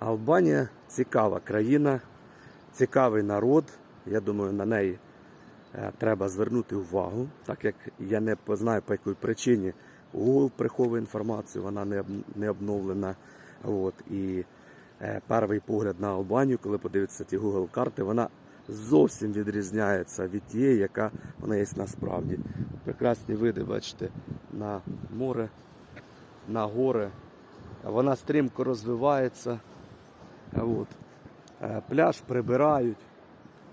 Албанія цікава країна, цікавий народ. Я думаю, на неї е, треба звернути увагу, так як я не знаю по якій причині Google приховує інформацію, вона не, обновлена. От, і е, перший погляд на Албанію, коли подивитися ті Google карти, вона зовсім відрізняється від тієї, яка вона є насправді. Прекрасні види, бачите, на море, на гори. Вона стрімко розвивається. От. Е, Пляж прибирають.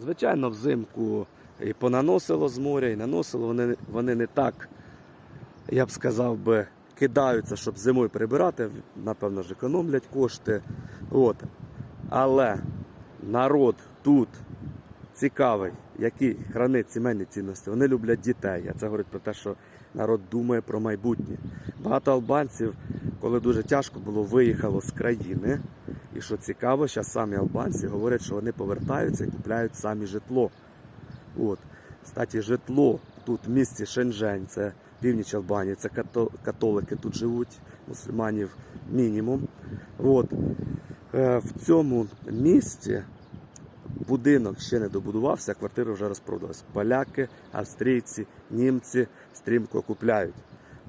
Звичайно, взимку і понаносило з моря, і наносило. Вони, вони не так, я б сказав би, кидаються, щоб зимою прибирати. Напевно ж, економлять кошти. От. Але народ тут цікавий, який хранить сімейні цінності. Вони люблять дітей. А це говорить про те, що народ думає про майбутнє. Багато албанців, коли дуже тяжко було, виїхало з країни. І що цікаво, зараз самі албанці говорять, що вони повертаються і купляють самі житло. От. Кстати, житло тут в місті Шенжень, це північ Албанії, це католики тут живуть, мусульманів мінімум. От. Е, В цьому місті будинок ще не добудувався, а квартири вже розпродалися. Поляки, австрійці, німці стрімко купляють.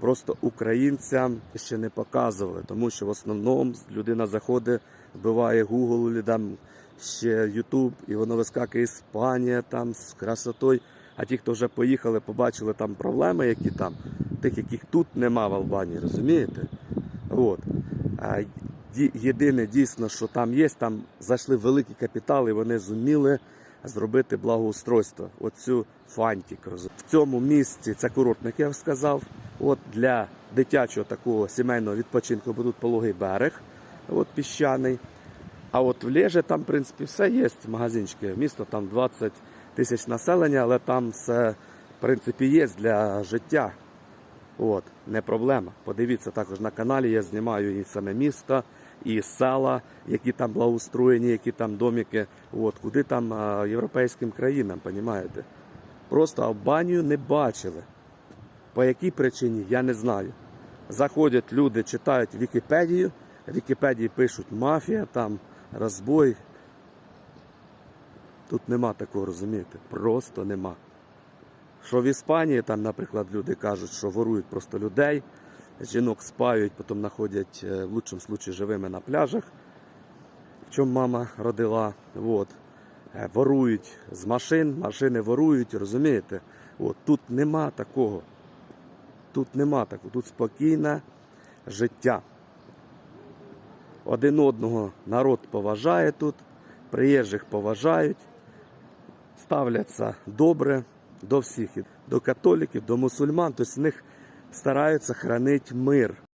Просто українцям ще не показували, тому що в основному людина заходить, вбиває Google, там ще YouTube, і воно вискакує Іспанія там з красотою. А ті, хто вже поїхали, побачили там проблеми, які там, тих, яких тут нема в Албанії, розумієте? От. А єдине дійсно, що там є, там зайшли великі капітали, і вони зуміли зробити благоустройство. Оцю фантик. роз- В цьому місці це курортник, я сказав. От для дитячого такого сімейного відпочинку, бо тут пологий берег, от піщаний. А от в Лєже там, в принципі, все є. Магазинчики. Місто там 20 тисяч населення, але там все, в принципі, є для життя. От, не проблема. Подивіться також на каналі, я знімаю і саме місто, і села, які там благоустроєні, які там домики, от, куди там європейським країнам, понімаєте? Просто Албанію не бачили. По якій причині, я не знаю. Заходять люди, читають Вікіпедію, Вікіпедії пишуть мафія, там розбой. Тут нема такого, розумієте? Просто нема. Що в Іспанії, там, наприклад, люди кажуть, що ворують просто людей, жінок спають, потім знаходять е, в лучшому случаї живими на пляжах, в чому мама родила. От. Е, Ворують з машин, машини ворують, розумієте? От. Тут нема такого. Тут нема такого. Тут спокійне життя. Один одного народ поважає тут, приїжджих поважають ставляться добре до всіх, до католиків, до мусульман, тобто в них стараються хранити мир.